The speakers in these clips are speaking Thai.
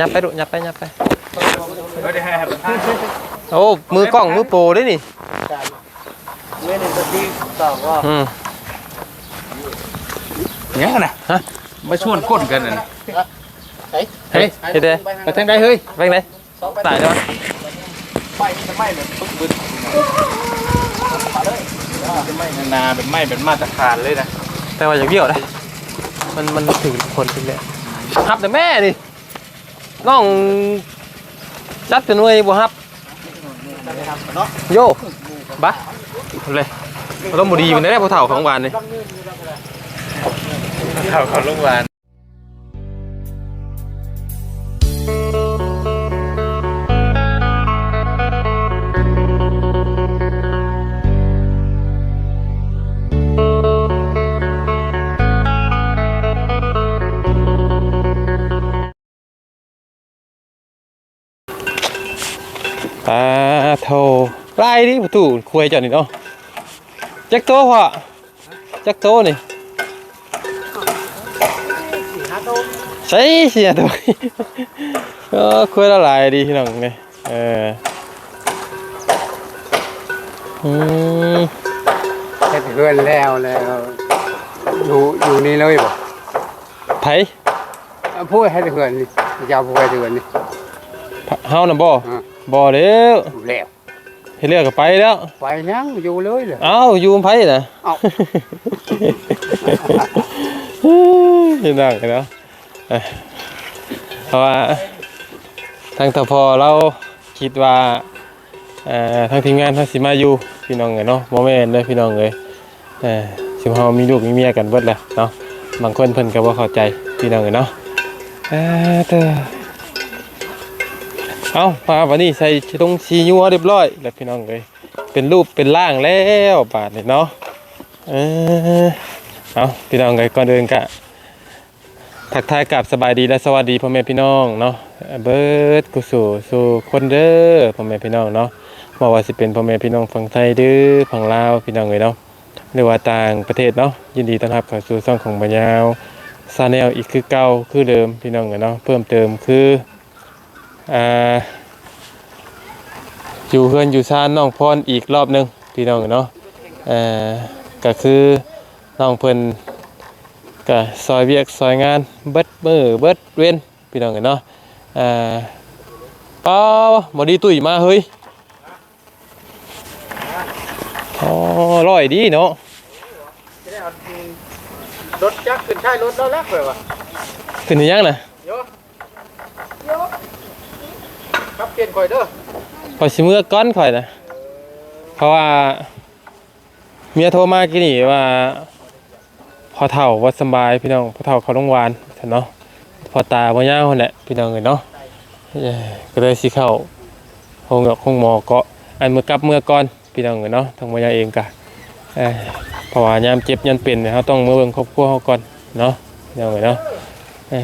ยับไปดูยับไปยับไป ไม่ได้ให้ครับท่านโอ้ มือกล้องมือโปรด้วยนี่เมื่อหนึ่งตะกี้ตอบว่าอืมยังไงนะฮะมาชวนก้นกันน่ะเฮ้ยเฮ้ยเด้ไปทางใดเฮ้ยไปไหนตายแล้วไฟจะไหม้แบบปึ๊บปึ๊บจะไหม้นาแบบไหม้เป็นมาตรฐานเลยนะแต่ว่าอย่าเบี้ยวนะมันมันถึงคนถึงเลยฮับแต่แม่ดิ น้องจัดเป็นหน่วยบ่ครับโย่บะเลยเราต้องบุดีอยู่ในแรกพอเถ่าของหวานเลยข่าของโรงพยาน ดิประตูคุยจอดนี่เนาะจักโตพอจักโตนี่ใช่เสียตัวก็คุยละลายดีพี่น้องเนี่ยเอออืมเฮ็ดเพื่อนแล้วแล้วอยู่อยู่นี่เลยบ่ไผพูดให้เพื่อนนี่จะเอาพูดให้เพื่อนนี่เฮาน่ะบ่อ่าบ่แล้วอยู่แล้ว เฮ็ดเลือกก็ไปแล้ว ไปยังอยู่เลยเลยเอ้าอยู่กับไผน่ะเอ้าพี่น้องเนาะเอ้ยเพราะว่าทางตพอเราคิดว่าเอ่อทางทีมงานทางสิมาอยู่พี่น้องเอ้ยเนาะบ่แม่นเด้อพี่น้องเอ้ยเออสิเฮามีลูกมีเมียกันเบิดแหละเนาะบางคนเพิ่นก็บ่เข้าใจพี่น้องเอ้ยเนาะเออเด้อ เอามาวันนี้ใส่ตรงสียัวเรียบร้อยแล้วพี่น้องเอ้ยเป็นรูปเป็นร่างแล้วบาดนี้เนาะเออเอาพี่น้องไงก่อนเดินกะทักทายกับสบายดีและสวัสดีพ่อแม่พี่น้องเนาะเบิร์ดกุสูสู่คนเด้อพ่อแม่พี่น้องเนาะบอกว่าสิเป็นพ่อแม่พี่น้องฝั่งไทยเด้อฝั่งลาวพี่น้องเลยเนาะหรือว่าต่างประเทศเนาะยินดีต้อนรับเข้าสู่ช่องของบัญญาวซาแนลอีกคือเก่าคือเดิมพี่น้องเลยเนาะเพิ่มเติมคือ อ่าอยู่เฮือนอยู่ซานน้องพรอีกรอบหนึงพี่น้องเนาะเอ่อก็คือน้องเพิ่นก็ซอยเวียกซอยงานเบิดมือเบิดเว้นพี่น้องกันเนาะอ่าป้าบ่ดีตุ้ยมาเฮ้ยอ๋อร่อยดีเนาะรถจักรขึ้นใช่รถแล้วแล้วไปวะขึ้นอีหยังน่ะโยโย ครับเปลี่ยนข่อยเด้อพอยสิเมื้อก้อนข่อยนะเพราะว่าเมียโทรมากี่นี่ว่าพอเฒ่าว่าสบายพี่น้องพอเฒ่าเขาโรงพยาบาลซั่นเนาะพอตาบ่ยาวนั่นแหละพี่น้องเอ้ยเนาะเอ้ยก็เลยสิเข้าห้องกับห้องหมอก็อันเมื่อกลับเมื่อก่อนพี่น้องเนาะทางมายาเองกะเอ้ยเพราะว่ายามเจ็บยามเป็นเนี่ยเราต้องเมาเบิ่งครอบครัวเขาก่อนเนาะพี่น้องเอ้ยเนาะอ้ย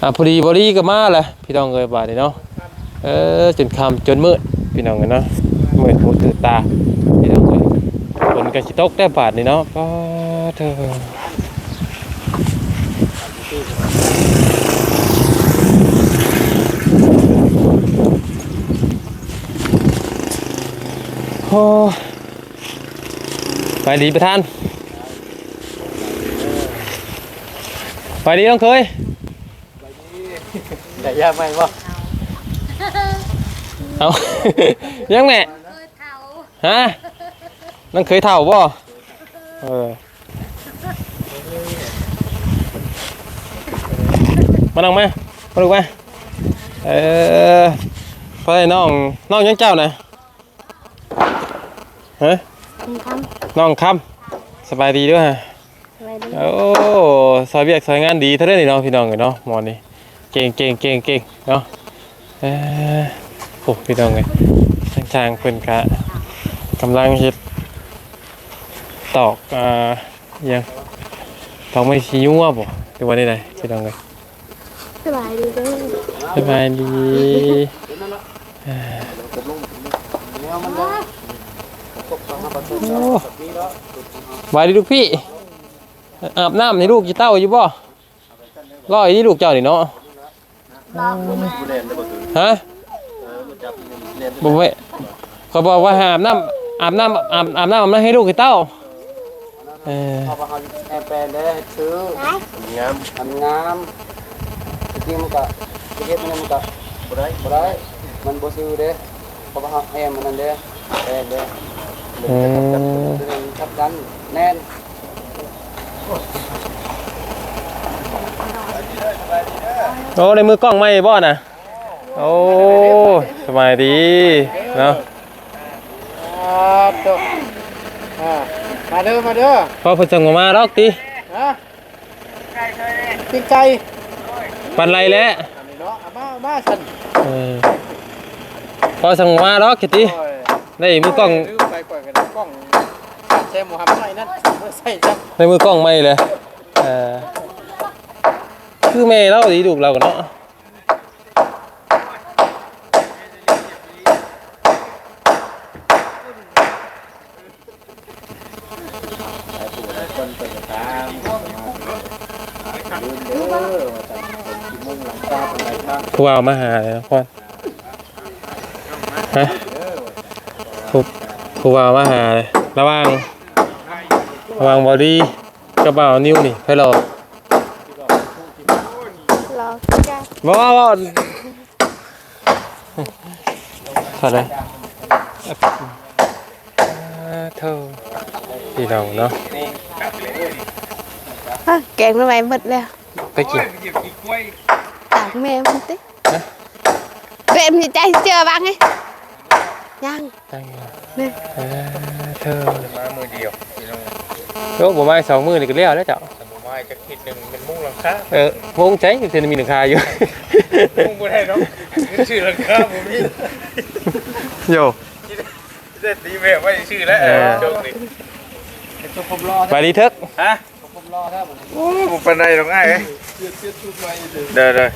อะพอดีบอดี้ก็มาแหละพี่น้องเอ้ยบาดนี้เนาะ เออจนคำจนมืดพี่น้องเอ้ยเนาะมืดหูตื่นตาพี่น้องเอ้ยฝนก็สิตกได้บาดนี้เนาะก็เธอโอ้ไปดีประธานไปดีน้องเคยแต่ยาไม่บ่ เอา ยังแม่เออเท่าฮะนั่นเคยเท่าบ่เออมานั่งไหมมาดูไหมเออไปน้องน้องยังเจ้านะฮะคุณคน้องคำสบายดีด้วยฮะำไว้ดีโอ้ซอยเวียกซอยงานดีเท่าเด้นี่เนาะพี่น้องเนาะหมอนี่เก่งเก่งเก่งเก่งเนาะเออ โอ้พี่น้องเลยทางจางเพิ่นกะกำลังเฮ็ดตอกอ่าอิหยังตอกไม่ชี้ยัวบ่หรือว่าได้ไดพี่น้องเลยสบายดีเด้อสบายดีสบายดีลูกพี่ อาบน้ำให้ลูกจีเต้าอยู่บ่รออยู่ที่ลูกเจ้านี่เนาะฮะ บ่เว้ยเขาบอกว่าให้อาบน้ำอาบน้ำอาบอาบน้ำอาบน้ำให้ลูกให้เต้าเออเอาไปเอาแอร์แปรได้ซื้อไหนงามทำงามจริงมันก็เฮ็ดมันก็บ่ได้บ่ได้มันบ่ซื้อเด้เพราะว่าแอร์มันนั่นเด้แอร์เด้อืมทับกันแน่นโอ้ในมือกล้องไม่บ่น่ะ โอ้สบายดีเนาะครับตัวอ่ามาเด้อมาเด้อพอเพิ่นส่งมาดอกติฮะปิ้งไก่ปันไรแล้วเนาะเอามาเอามาสั่นเออพอส่งมาดอกติโอ้ยได้มือกล้องลืมไปก่อนกันนะกล้องใช้หมูฮัมหน่อยนั่นใส่จับในมือกล้องไม่เลยเออคือแม่เราดีดูกเรากันเนาะ ผู้ว่ามาหาเลยนะพ่อนฮะผู้ผู้ว่ามาหาเลยระหว่างระหว่างบอดี้กับบ่าวนิ้วนี่ให้เรารอจ้าบ่บ่บ่ถอดเลยอ่าเท่าพี่น้องเนาะอะแกงทำไมหมดแล้วไปกินตากแม่มันติ เวมจะใจเจอบ้างไงยังตั้งอยู่นี่อ่าเท่ามามือเดียวพี่น้องโยกบ่มาสองมือนี่ก็เลี้ยวแล้วเจ้าสมุนไพรจะคิดหนึ่งเป็นมุ้งหลังคาเออวงใจเทนมีหนึ่งคาอยู่ มุ้งบ่ได้เนาะชื่อหลังคาผมนี่โยเด็ดดีแบบว่าชื่อแล้วเออโชคดีตัวผมรอไปดีเถอะฮะผมรอถ้าผมโอ้ผมเป็นไรหรอกง่ายเอ้ยเด้อเด้อ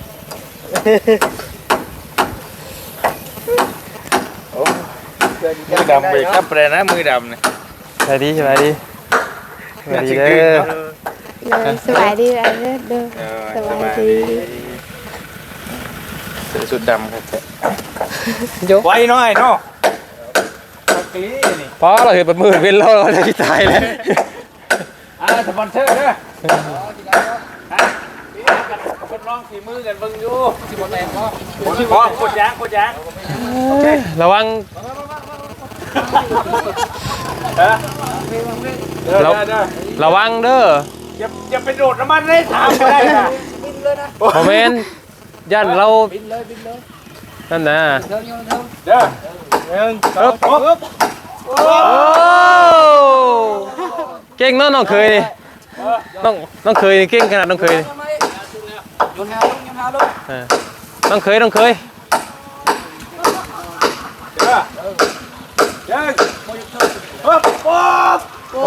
โอ้ มือดำไปครับเลยนะมือดำเนี่ยสวัสดีสวัสดีสวัสดีเด้อเลยสบายดีอะไรเด้อเด้อเออสบายสบายดีดีเสื้อสุดดำครับโยไว้หน่อยเนาะโอเคนี่พอเราเห็นเป็นหมื่นเป็นเราเราจะตายแล้วอ่าสปอนเซอร์เด้อทดลองฝีมือกันเบิ่งอยู่สิบ่แตกบ่บ่กดยางกดยางระวัง เด้อเด้อเด้อระวังเด้ออย่าอย่าไปโดดน้ำมันได้ถามบ่ได้นะโมเมนยันเรานั่นนะเด้อหนึ่งสองปึ๊บโอ้เก่งเนาะน้องเคยนี่น้องน้องเคยนี่เก่งขนาดน้องเคยนี่ลงหาลงยังหาลงเออน้องเคยน้องเคย เด้อเด้อ ปึ๊บปึ๊บโอ้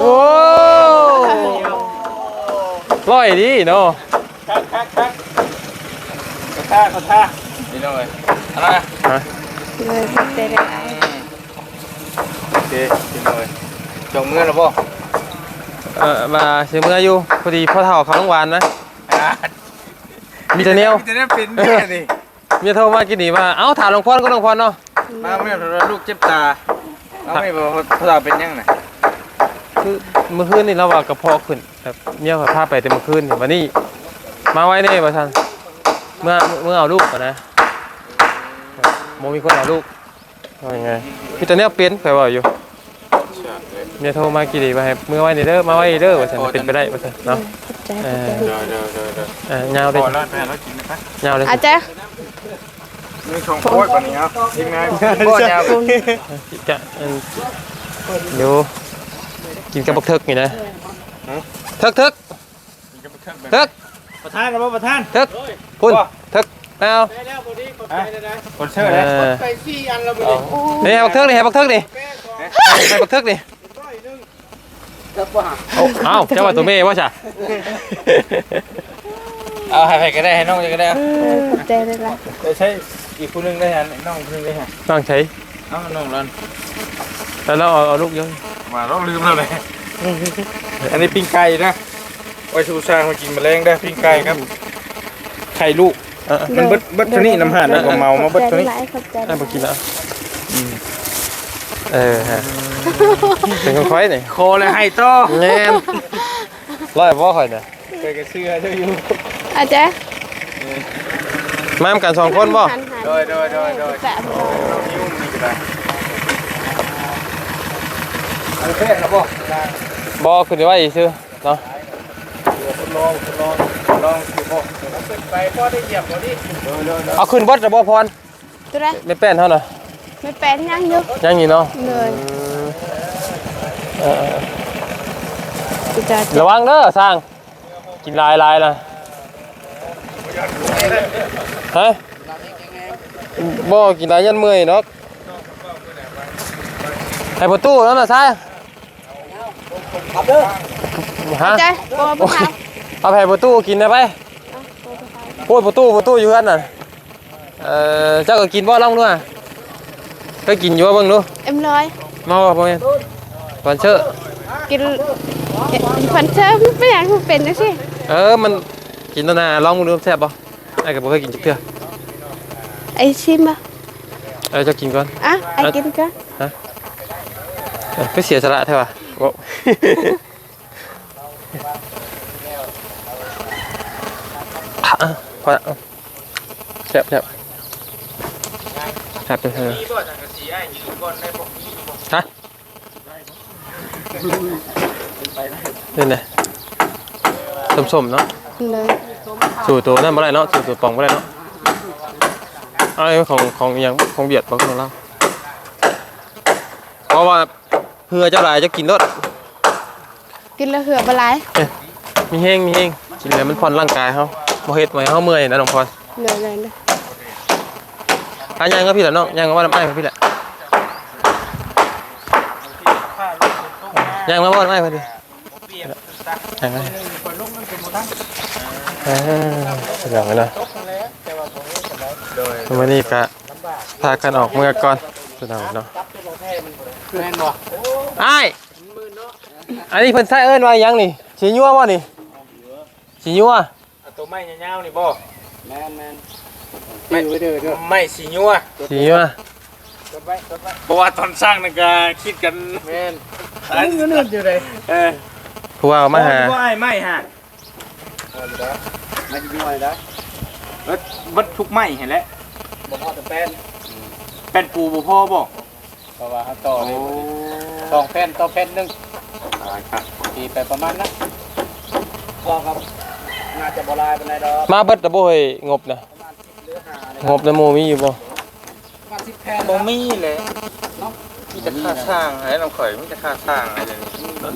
ร้อยดีเนาะคักคักคักกระท่ากระท่านี่น้อยอะไรฮะเลยเด้อโอเคนี่น้อยจงมือแล้วบ่เออมาเสียเมื่ออยู่พอดีพ่อเฒ่าเขาโรงพยาบาลนะอ่ามีแต่เนียวมีแต่เนี่ยเป็นเนี่ยนี่เมียโทรมากินนี่ว่าเอ้าถามหลวงพ่อก็หลวงพ่อเนาะมาไม่เพราะว่าลูกเจ็บตา เอาไม่บอกว่าเขาตาเป็นยังไงคือเมื่อคืนนี่เราว่ากระเพาะขึ้นแบบเมียเขาพาไปแต่เมื่อคืนนี่วันนี้ มาไว้แน่บ่ทันเมื่อเมื่อเอาลูกก่อนนะโมมีคนเอาลูกว่ายังไงพี่ตอนนี้เปลี่ยนไปว่าอยู่เมียโทรมากี่ดีว่าให้เมื่อไว้นี่เด้อมาไว้นี่เด้อว่าซั่นเป็นไปได้ว่าซั่นเนาะใจใจเดี๋ยวเดี๋ยวเดี๋ยวเดี๋ยวเออยาวเลยพอแล้วแม่เรากินนะคะยาวเลยอาจารย์ มีของโคตรกว่านี้ครับทีมงานโคตรยาวจะอันเดี๋ยวกินกับบักเทิกนี่นะเทิกเทิกเทิกประธานครับประธานเทิกพุ่นเทิกเอาคนเชิญเลยไปสี่อันแล้วบ่นี่ให้บักเทิกนี่ให้บักเทิกนี่ให้บักเทิกนี่จับบ่หาเอาเอ้าเจ้าว่าตัวเม่ว่าจ้ะเอาให้ใครก็ได้ให้น้องก็ได้เออขอบใจเลยล่ะไปใช้ อีกคนนึงได้ฮะน้องคนนึงได้ฮะต้องใช้เอาน้องรันแล้วเราเอาเอาลูกเยอะมาเราลืมแล้วเลยอันนี้ปิ้งไก่นะไว้ชูชางมากินแมลงได้ปิ้งไก่ครับไข่ลูกอะมันเบิดเบิดเท่านี้น้ำหาดแล้วก็เมามาเบิดเท่านี้หลายขอบใจอะบ่กินแล้วเออฮะเป็นของค่อยนี่โคเลยให้ต่อแม่นร้อยบ่ค่อยน่ะเคยกระเชื่อเจ้าอยู่อาจารย์ มามกันสองคนบ่โดยโดยโดยโดยแปะบ่นิ้วนี่ก็ได้อันเพื่อนะบ่บ่คือได้ว่าอีซื่อเนาะลองลองลองสิบ่ขึ้นไปพอได้เหยียบบ่ดิเอาขึ้นเบดจะบ่พรตัวใดไม่แป้นเท่าน่ะไม่แปะยังอยู่ยังอยู่เนาะเลยเอออาจารย์ระวังเด้อสร้างกินลายลายนะ ฮะบ่กินลายยันเมื่อยเนาะให้ประตูแล้วน่ะซ้ายครับเด้อฮะอาจารย์บ่บ่ทเอาให้ประตูกินได้ไปพูดประตูประตูอยู่กันน่ะเอ่อเจ้าก็กินบ่ลองด้วยก็กินอยู่ว่าเบิ่งดูำเอ็มร้อยเมาบ่พ่อแม่นตอนเช้อกินฟันเชิมไม่อยากให้เป็นนะสิเออมัน กินตัวหนาลองมึงดูแซ่บป่ะไอ้กับบ่เคยกินจักเทื่อไอชิมอะเออจะกินก่อนอะไอกินกันเออก็เสียสละแท้ว่ะโอ้อะพอละเอาแซ่บแซ่บแซ่บเป็นเธอนี่บ่จังกะสีไอ้อยู่ก่อนได้บ่ฮะนี่ไงสมๆเนาะ เลยสู่ตัวนั่นบ่ได้เนาะสู่ตัวปองบ่ได้เนาะเอ้ยของของอหยังของเบียดบ่ของเราเพราะว่าเพื่อเจ้าหลายจะกินรสกินแล้วเหือบหลายมีแห้งมีแห้งกินแล้วมันผ่อนร่างกายเฮาบ่เฮ็ดไว้เฮาเมื่อยนะน้องพรเลยเลยเลยอะย่างก็พี่แหละเนาะย่างก็ว่าน้ำอ้ายก็พี่แหละย่างมาบ่น้ำอ้ายพอดีย่างมาเออเดี๋ยวนะวันนี้ก็พากันออกเมื่อก่อนสุดยอดเนาะคือแม่นบ่อ้ายอันนี้เพิ่นใส่เอิ้นว่าหยังนี่สียัวบ่นี่สียัวเอาตัวไม้ยาวๆนี่บ่แม่นแม่นไม่ไว้เด้อเด้อไม้สีนัวสียัวเพราะว่าตอนสร้างนั่นก็คิดกันแม่นอันนู้นอยู่เลยเออผู้ว่าเอามาหา ว่าไอ้ไม้ฮะ ไม่ได้ด้วยนะเบิดเบิดทุกไม้เห็นแล้วบ่พอแต่แป้นเป็นปูบ่พอบ่เพราะว่าเขาต่อเลยสองแผ่นต่อแผ่นหนึงครับตีไปประมาณนั้นพอครับน่าจะบ่ลายปานใดดอกมาเบิดแต่บ่เฮ้ยงบนะงบในหมู่มีอยู่บ่ประมาณ10แผ่นบ่มีเลยมีแต่ค่าสร้างให้น้องข่อยมีแต่ค่าสร้างอะไรนี่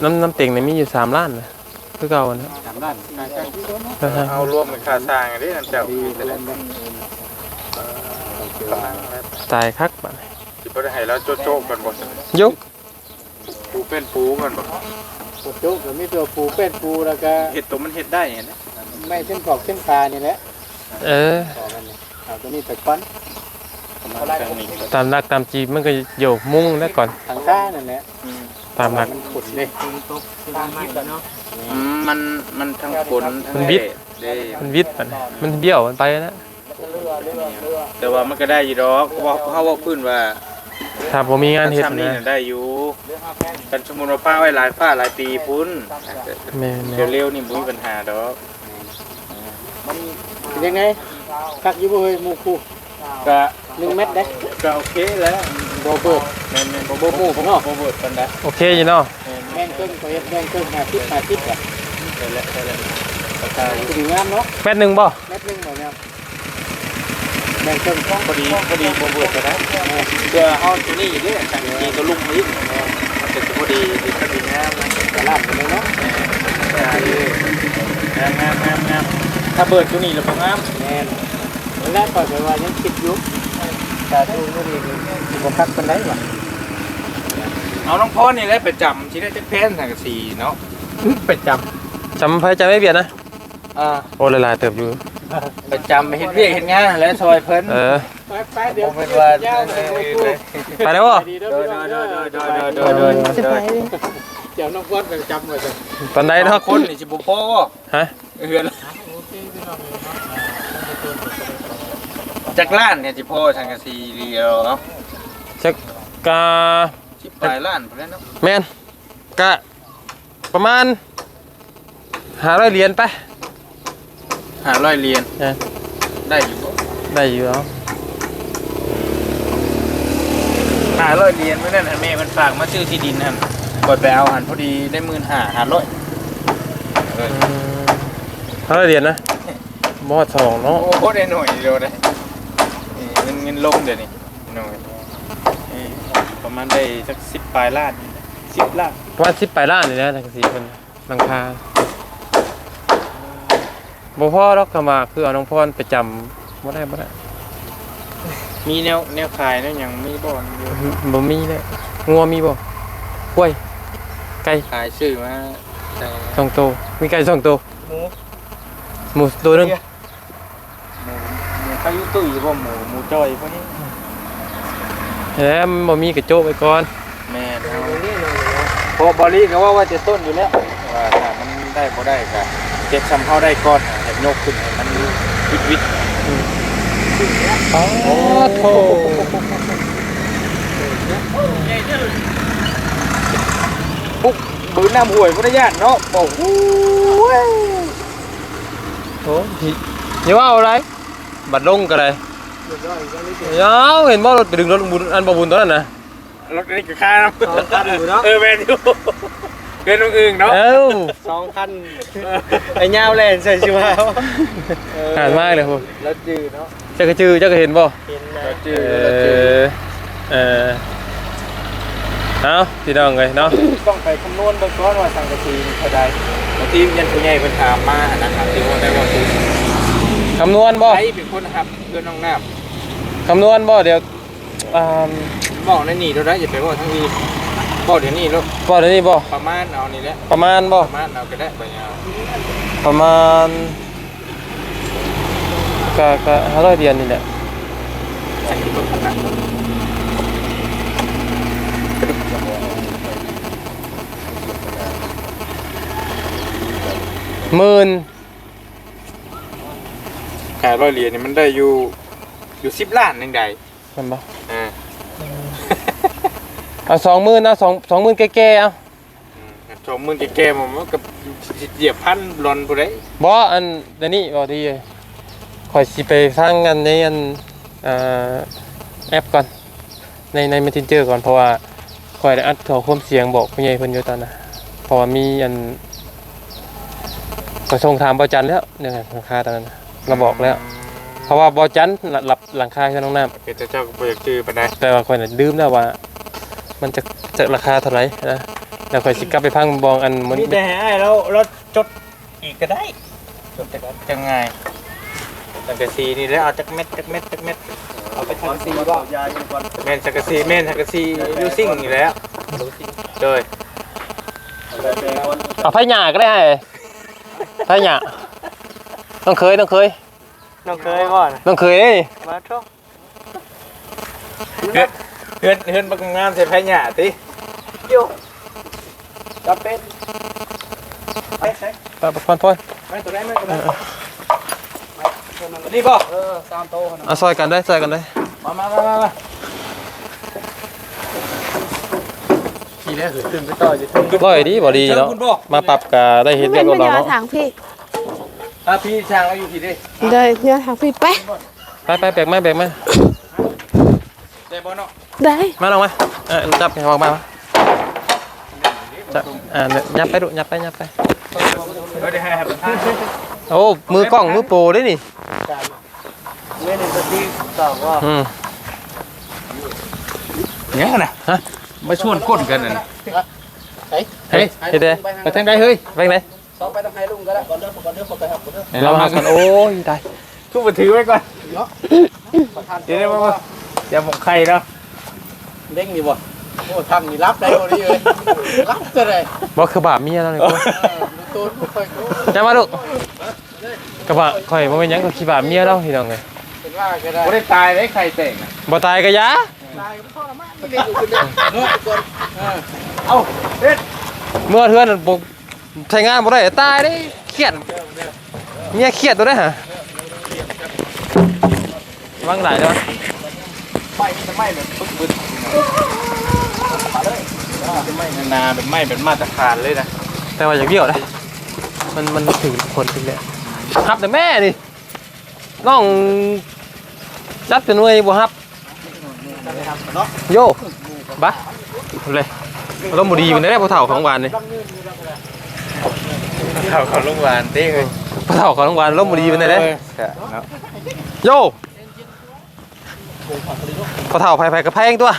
น้ำน้ำเต็งนี่มีอยู่3ล้านนะ คือเก่านะสามล้านน่าจะเอารวมเป็นค่าสร้างอันนี้นั่นเจ้าดีมีแต่แต่ละละตายคักบัดสิบ่ได้ให้เราโจ๊กๆกันบ่ยกปูเป็นปูกันบ่ปูจุกก็มีตัวปูเป็นปูแล้วก็เฮ็ดตัวมันเฮ็ดได้เห็นไหมไม่เส้นกรอกเส้นปลานี่แหละเออต่อกันนี่เอาตัวนี้ไปก้อนประมาณจังนี้ตามหลักตามจีบมันก็โยกมุ่งแล้วก่อนทางซ้ายนั่นแหละ ตามหลัก มันขุดเลยตามที่กันเนาะอืมมันมันทั้งฝนทั้งมันวิทย์เด้มันวิทย์มันมันเบี้ยวมันไปนะแต่ว่ามันก็ได้อยู่ดอกเพราะว่าเขาว่าพื้นว่าถ้าบ่มีงานเฮ็ดทำนี่นะน่ะได้อยู่กันสมมุติว่าป้าไว้หลายฟ้าหลายปีพุ่นแม่นเดี๋ยวเร็วนี่บ่มีปัญหาดอกเป็นยังไงคักอยู่บ่เฮ้ยหมู่คู่ก็หนึ่งเม็ดเด้ก็โอเคแล้วบ่เปิด แม่นๆบ่บ่หมู่บ่เนาะบ่เบิดปานใดโอเคอยู่เนาะแม่งครึ่งก็เฮ็ดแม่งครึ่งห้าสิบห้าสิบอะได้แล้วได้แล้วราคาอยู่คือดีงามเนาะแม่นหนึงบ่เม็ดหนึงบ่แม่นแม่งครึ่งของพอดีพอดีบ่เบิดปานใดเพื่อเฮาตัวนี้อยู่เด้จังนี้ตัวลุงอีกมันจะพอดีดีพอดีงามนะตลาดไปเลยเนาะงามงามงามงามถ้าเบิดตัวนี้แล้วบ่งามแม่นแล้วแรกก่อนไปว่ายังคิดอยู่แต่ดูบ่ดีนี่สิบ่คักปานใดวะ เอาน้องพ่อนี่แหละไปจำที่ได้จักแพนสังกะสีเนาะไปจจำไผจำไม่เบียดนะำอ่าโอ้หลายๆเติบอยู่ไปจำไปเฮ็ดเวียกเฮ็ดงานและซอยเพิ่นเออ ไปไปเดี๋ยวบ่เป็นว่าเดี๋ยวเดี๋ยวเดี๋ยวไปแล้วบ่ดีเด้อโดยพี่โดน้องยเด้โดอยโดยโดยโดยโดยจะไปเลยเดี๋ยวน้องก้อนไปจำไว้จ้ะตอนใดเนาะคนนี่สิบ่พอบ่ฮะเฮือนจักล้านเนี่ยจิพ่อสังกะสีเดียวเนาะจักกา สิบปลายล้านพุ่นแหล้วเนาะแม่นกะประมาณ500เหรียญไปห้าร้อยเหรียญเออได้อยู่บ่ได้อยู่แล้วห้าร้อยเหรียญไม่นั่นหันแม่มันฝากมาซื้อที่ดินหันกดไปเอาหันพอดีได้หมื่นห้าห้าร้อยเออ500เหรียญนะบ่ฮอดสองเนาะโอ้โหได้หน่อยเดียวได้นี่เงินเงินลงเดี๋ยวนี้หน่อยนี่ ประมาณได้สักสิบปลายล้านสิบล้านประมาณ10ปลายล้านนี่นะจังซี่เพิ่นหลังคาบ่พอดอกก็มาคือเอาน้องพรไปจำบ่ได้บ่ได้มีแนวแนวขายแนวหยังมีบ่อนอยู่บ่มีเลยงัวมีบ่กล้วย ไก่ขายชื่อมาแต่สองตัวมีไก่สองตัวหมูหมูตัวหนึงหมูหมูข้าวยุตุ้ยบ่หมูหมูจ้อยพวกนี้ แล้วมันบ่มีกระโจกไปก่อนแม่นเอาเพราะบอลลี่ก็ว่าว่าจะต้นอยู่แล้วว่าถ้ามันได้บ่ได้ก็เก็บซ้ำเข้าได้ก่อนให้ยกขึ้นให้มันวิดวิดอ๋อโธ่ปุ๊บปืนน้ำห่วยพุทธญาติเนาะบอกอู้ยโอ้ยอย่าว่าอะไรบัดลงก็ได้ยาวเห็นบ่รถไปดึงรถบุญอันบ่บุญตอนนั้นน่ะรถนี่ก็ค่าน้ำเออแม่นอยู่เกินตรงอื่นเนาะเอ้าสองคันไอ้ยาวแลนใส่ชิวาวหานมากเลยพุ่นแล้วจืดเนาะเจ้าก็จื้อเจ้าก็เห็นบ่เห็นนะรถจืเอดรถจืดอเออเอ้าพี่น้องเอ้ยเนาะต้องไปคำนวณเบื้องต้นว่าสังกะสีนี่เท่าใดบางทียันผู้ใหญ่เป็นถามมานะครับที่ว่าได้ว่าคือคำนวณบ่ใครเป็นคนครับเพื่อนน้องน้ำ คำนวณบ่เดี๋ยวอ่าบอกในนี่เราได้อย่าไปบอกทั้งนี้บอกเดี๋ยวนี้ลูกบ่เดี๋ยวนี้บ่ประมาณเอานี่แหละประมาณบ่ประมาณเอาก็ได้ไปเอาประมาณก็ก็ห้าร้อยเหรียญนี่แหละสักกี่ตัวนะหมื่นขายร้อยเหรียญนี่มันได้อยู่ อยู่สิบล้านหนึ่งใดมันบ่อ่าเอาสองหมื่นเอาสองสองหมื่นแก่ๆเอาสองหมื่นแก่ๆผมว่ากับเหยียบพันรอนไปได้บ่อันเดี๋ยวนี้บ่ดีเลยข่อยสิไปสร้างกันในอันเอ่อแอปก่อน ในใน Messenger ก่อนเพราะว่าข่อยได้อัดข้อความเสียงบอกผู้ใหญ่เพิ่นอยู่ตอนน่ะเพราะว่ามีอันก็ส่งถามบ่จันแล้วเรื่องหลังคาตอนนั้นน่ะเราบอกแล้ว เพราะว่าบ่จันหลับหลังคาคือน้องน้ำเป็นเจ้าก็เปิดชื่อไปได้แต่ว่าข่อยน่ะลืมแล้วว่า มันจะจะราคาเท่าไหร่นะแล้วข่อยสิกลับไปพังบองอันมันมีแต่ให้เราเราจดอีกก็ได้จดจากจังไงสังกะสีนี่แล้วเอาจักเม็ดจักเม็ดจักเม็ดเอาไปสังกะสีบ่ยาอยู่ก่อนแม่นสังกะสีแม่นสังกะสียูซิ่งอยู่แล้วโดยเอาไผหญ้าก็ได้ไอ้ไผหญ้าต้องเคยต้องเคย น้องเคยบ่อนต้องเคยเด้มาทุกเฮือนเฮือนเฮือนบักงามใส่ไผ่หญ้าติอยู่จะเป็นไปใส่ปะพอนพอนไม่ตัวได้ไม่ตัวได้นี่บ่เออตามโตขนาดเอาซอยกันได้ซอยกันได้มามามามามาขี่แล้วหือขึ้นไปต่ออยู่ถึงร้อยดีบ่ดีเนาะเชิญคุณบ่มาปรับกะได้เห็นเรีเป็ยนกมันเรายอเนาะ ทางพี่ อะพี่ช่างเราอยู่ที่ดิเดินยอทางพี่ไปไปไปแบกมาแบกมาได้บ่เนาะได้มาลงมาเออจับให้วางมาจับอ่าเนี่ยยับไปดูยับไปยับไปเออได้ให้ครับโอ้มือกล้องมือโปรด้วยนี่เว้นสติตอบว่าอืมเนี่ยนะฮะมาชวนก้นกันนั่นเฮ้ยเฮ้ยเฮ็ดเด้ไปทางใดเฮ้ยไปไหน สองไปทางไหนลุงก็ได้ก่อนเด้อก่อนเด้อก่อนไปครับก่อนเด้อเราหากันโอ้ยตายทุกมาถือไว้ก่อนประธานเดี๋ยวได้มามาเดี๋ยวผมใครแล้วเด้งนี่บ่โอ้ทางนี่รับได้บ่ดีเลยรับก็ได้บ่คือบาปเมียแล้วนี่กูเออตัวบ่ค่อยรู้จะมาลูกกระบะข่อยบ่เป็นหยังก็ขี้บาปเมียแล้วพี่น้องเอ้ยเป็นว่าก็ได้ไม่ได้ตายได้ใครแต่งอะบ่ตายก็ยาตายก็ทรมานไม่ได้อยู่คนเดียวเนาะก่อนเออเอ้าเด็ดเมื่อเทื่อนบ่ ใช้งานบ่ได้ตายเด้เครียดเมียเครียดตัวเด้อฮะวางหลายเด้อไม้นี่จะไม้แบบปึ๊กบึ้นเป็นไม้นาๆเป็นไม้เป็นมาตรฐานเลยนะแต่ว่าอย่างเดียวนะมันมันถึงคนถึงแหละฮับแต่แม่ดิน้องจัดแต่หน่วยบ่ฮับโย่บะเลยลมบุดีมันได้พอเถ่าของหวานนี่ เขาเขาลงวานเต้เลยพอเถ่าของหวานลมบุดีมันได้เนาะโย่พอเถ่าไผ่ไผ่กับไผ่เองตัว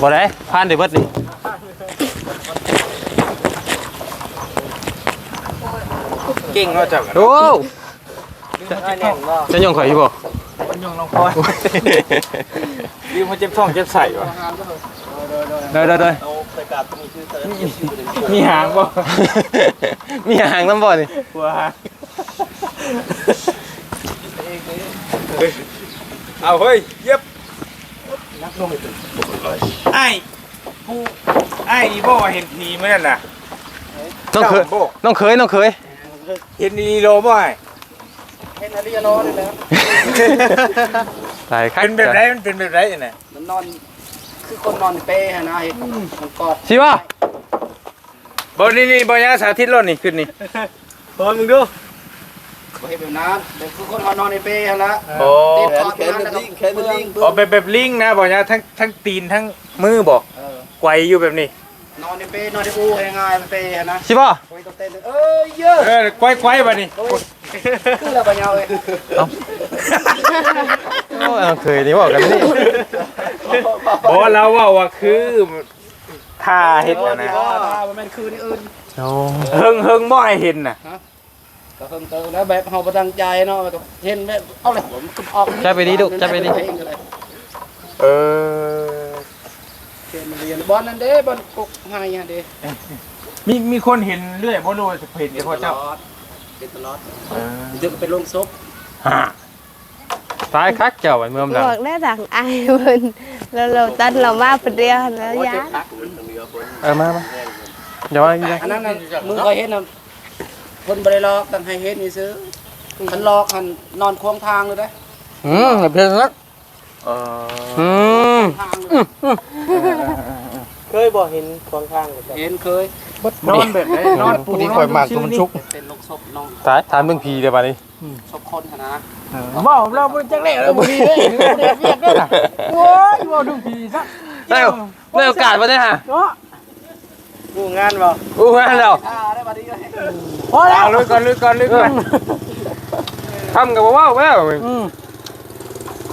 บ่ได้ผ่านได้เบิดนี่เก่งเนาะเจ้ากันโอ้จะแน่นบ่จะย่องข่อยอยู่บ่มันยงลงคอยยืมมาเจ็บท้องเจ็บใส่วะเด้อเด้อเด้อ เอาไปกราบนี่คือแต่เจ็บอยู่เลยมีหางบ่มีหางน้ำบ่นี่กลัวหางเอาเฮ้ยเย็บนักลงไปตึกไอ้ผู้ไอ้อีโบเห็นผีเมื่อนั่นน่ะน้องเคยโบน้องเคยน้องเคยเห็นอีโลบ่ไอ้เห็นอะไรกันนอนเลยนะหลายครั้งเป็นแบบไรมันเป็นแบบไรเนี่ยมันนอน คือคนนอนในเป้ฮะนะเห็นมันกอดสิวะบ่นี่นี่บ่ยาสาธิตรถนี่ขึ้นนี่เปิดมึงดูบ่เห็นแบบนั้นเด็กคือคนนอนในเป้ฮะนะโอ้ตีนกอดมันแล้วก็แขนมันลิงอ๋อแบบแบบลิงนะบ่ยาทั้งทั้งตีนทั้งมือบ่เออไกวอยู่แบบนี้ นอนในเป้นอนในอูให้ง่ายมันเป้ฮะนะสิวะโอ้ยต้องเต้นเอ้ยเยอะเออไกวไกวบัดนี้คือเราไปยาวเลยโอ้ยน้องเคยนี่บอกกันนี่บ่เราว่าว่าคือท่าเฮ็ดน่ะนะมันเป็นคืนนี่อื่นโอ้เฮิงเฮิงบ่ให้เห็นน่ะก็เพิ่มเติมแล้วแบบเฮาบ่ตั้งใจเนาะเห็นแบบเอาเลยผมก็ออกจับไปดีลูกจับไปดีเออ เรียนเรียนบอลนั่นเด้บอลกุกให้ฮะเด้มีมีคนเห็นเรื่อยบ่รู้ว่าจะเห็นเฉพาะเจ้าเป็นตลอดเออเดี๋ยวก็เป็นลงศพฮะตายคักเจ้าไอ้เมื่อมดังบอกได้ดังไอ้เพิ่นแล้วเราตันเรามาเป็นเดียวแล้วโอ้ยยาเจ็บคักเออมามาเดี๋ยวว่าอีกนะอันนั้นน่ะมึงเคยเห็นน่ะคนบ่ได้หลอกตั้งให้เฮ็ดนี่ซื้อคันหลอกหันนอนควงทางเลยเด้อืมเพียงนักเอออืมทางเลยเคยบอกเห็นขวางทางกับเห็นเคยนอนแบบไหนนอนปูนี่ข่อยมากตัวมันชุกเป็นลงศพน้องตายถามเรื่องผีเดี๋ยวบัดนี้ศพคนหั่นนะว่าเราบ่จักเล่แล้วบ่มีเด้บ่ได้เรียกเด้น่ะโอ้ยบ่ดูผีซะได้โอได้โอกาสมาได้ฮะกูงานบ่อู้งานแล้วอ่าได้บัดนี้เลยพอแล้วลุยก่อนลุยก่อนลุยก่อนทำกับว่าวแม่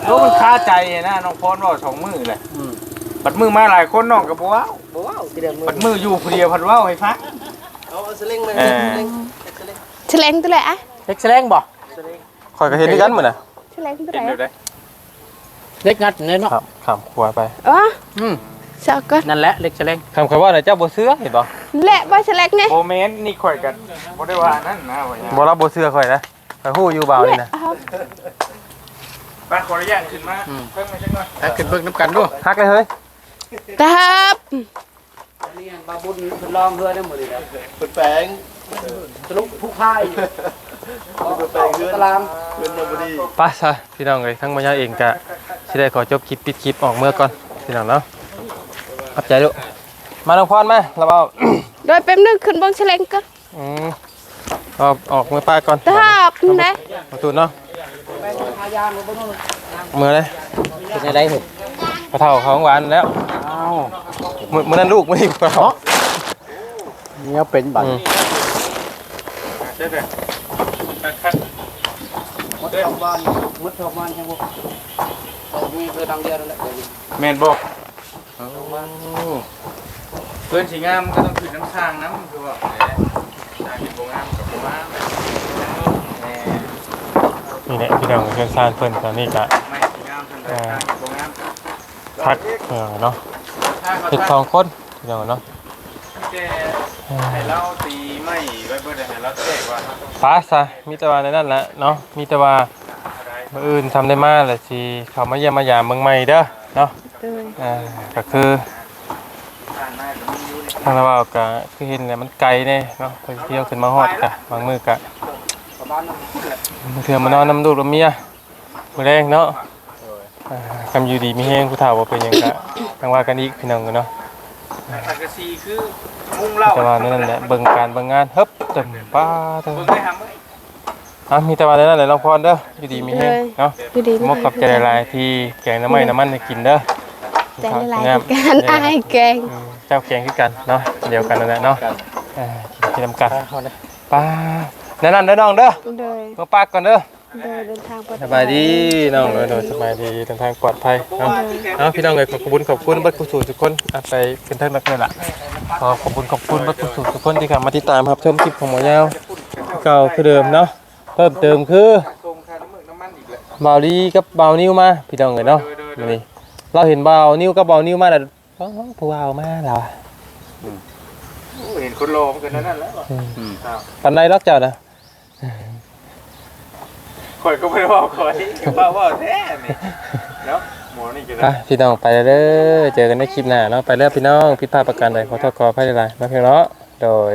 รู้มันคาใจนะน้องพรว่าสองมือเลยปัดมือมาหลายคนน้องก็บ่ว้าวบ่ว้าวสิเดือนมือปัดมืออยู่ผู้เดียวพัดว้าวให้ฟัง เอาเอาสลิงมาเออ สลิงสลิงแฉลงตัวไหนอะเล็กแสลงบ่คอยก็เห็นด้วยกันเหมือนน่ะแฉลงตัวเห็นไหนเดี๋ยวได้เล็กงัดเนี่ยเนาะครับขามขวาไปอ๋ออืมเจ้าก็นั่นแหละเล็กแสลงคำคำว่าไหนเจ้าบัเสือเห็นป่แหละบ่แฉลงเนี่ยโมเมนต์นี่ข่อยกันบ่ได้ว่านั่นนะว่าอย่างบ่รับบัเสือคอยนะคอยหู้อยู่เบานี่นะเอา ไปขออนุญาตขึ้นมาเพิ่มมาจักหน่อยถ้าขึ้นเบิ่งน้ำกันด้วยฮักเลยเฮ้ยครับนี่บาบุญเพิ่นลองเฮือได้หมดเลยนะเพิ่นแปลงสรุปผู้พ่ายเพิ่นแปลงเฮือตารางไปซะพี่น้องเลยทั้งมายาเองกะสิได้ขอจบคลิปปิดคลิปออกเมื่อก่อนพี่น้องเนาะขอบใจลูกมาน้องพรมาเราเอาโดยแป๊บนึงขึ้นเบิ่งแฉลงก่อนอืมเอาออกมือป้าก่อนครับนะประตูเนาะ แปลงหายางบ่นู่นมือเลยเป็นอะไรเหรอกระเท่าของหวานแล้วอ้าวมือมือนั้นลูกมือนี่กระเท่าเนี่ยเป็นบัตรอืมเด้อหมดชาวบ้านหมดชาวบ้านจังบ่เอามีเพื่อทางเดียวนั่นแหละแม่นบ่เพื่อนสิงามก็ต้องขึ้นน้ำทางน้ำคือว่าแหมทางที่บ่งามกับบ่งามแหม นี่แหละพี่น้องเพื่อนซานเพื่อนตอนนี้กะไม่สิงามทางใดทางที่บ่งามพักเออเนาะทางก็เห็ดทางสองคนพี่น้องเนาะแต่ให้เราตีไม่ไว้เพื่อให้เราแจ้งว่าเราต้องฟ้าซะมีแต่ว่าในนั่นแหละเนาะมีแต่ว่าอะไรมื่ออื่นทำได้มาแหละสิเขามาเยี่ยมมายามเมืองใหม่เด้อเนาะอ่าก็คือผ่านมาก็มีอยู่ในทางเราเอาก็คือเห็นแหละมันไกลแน่เนาะไปเที่ยวขึ้นมาฮอดกะบางมื้อกะบ้าน เนาะเถื่อมานอนน้ำลูกน้ำเมียมื้อแรงเนาะอ่าคำอยู่ดีมีแห้งผู้เฒ่าบ่เป็นหยังกะทางว่ากันอีกพี่น้องเนาะสังกะสีคือมุ้งเหล้าแต่ว่านั่นแหละเบิ่งการเบิ่งงานเฮ็บเต็มป้าเต็มเบิ่งได้ทำไหมอะมีแต่ว่านั่นแหละน้องพรเด้ออยู่ดีมีแห้งเนาะอยู่ดีมกกับใจหลายๆที่แกงน้ำมันน้ำมันให้กินเด้อใจละลายคือกันอายแกงอืมเจ้าแกงคือกันเนาะเดียวกันนั่นแหละเนาะเออกินกินน้ำกันป้า แนั่นนั่นเด้อน้องเด้อโดย มาปากก่อนเด้อโดยเดินทางปลอดสภั บายดีน้องเด้อโดยสบายดีเดินทางปลอดภัยเนาะเอาพี่น้องเอ้ยขอบคุณขอบคุณเบัดผู้สูทุกคนอะไปเป็นเท่านักนี่ล่ะขอขอบคุณขอบคุณเบัดผู้สูทุกคนที่เข้ามาติดตามรับชมคลิปของหมอยาวเก่าคือเดิมเนาะเพิ่มเติมคือโครงคาน้ำมึกน้ำมันอีกแล้วบาวลีกับบาวนิ้วมาพี่น้องเอ้ยเนาะมื้อนี้เราเห็นบาวนิ้วกับบาวนิ้วมาแล้วอ๋อผู้เอามาแล้วอะโอ้เห็นคนรอมันกันนั่นแล้วปันไดรักเจ้านะ ข่อยก็ไม่ได้ว่าคอยว่าว่าแท้นี่เนาะหมอนี่กันอะพี่น้องไปเด้อเจอกันในคลิปหน้าเนาะไปเด้อพี่น้องผิดพาดประกันใดขอโทษขออภัยหลายๆนะพี่น้องเนาะโดย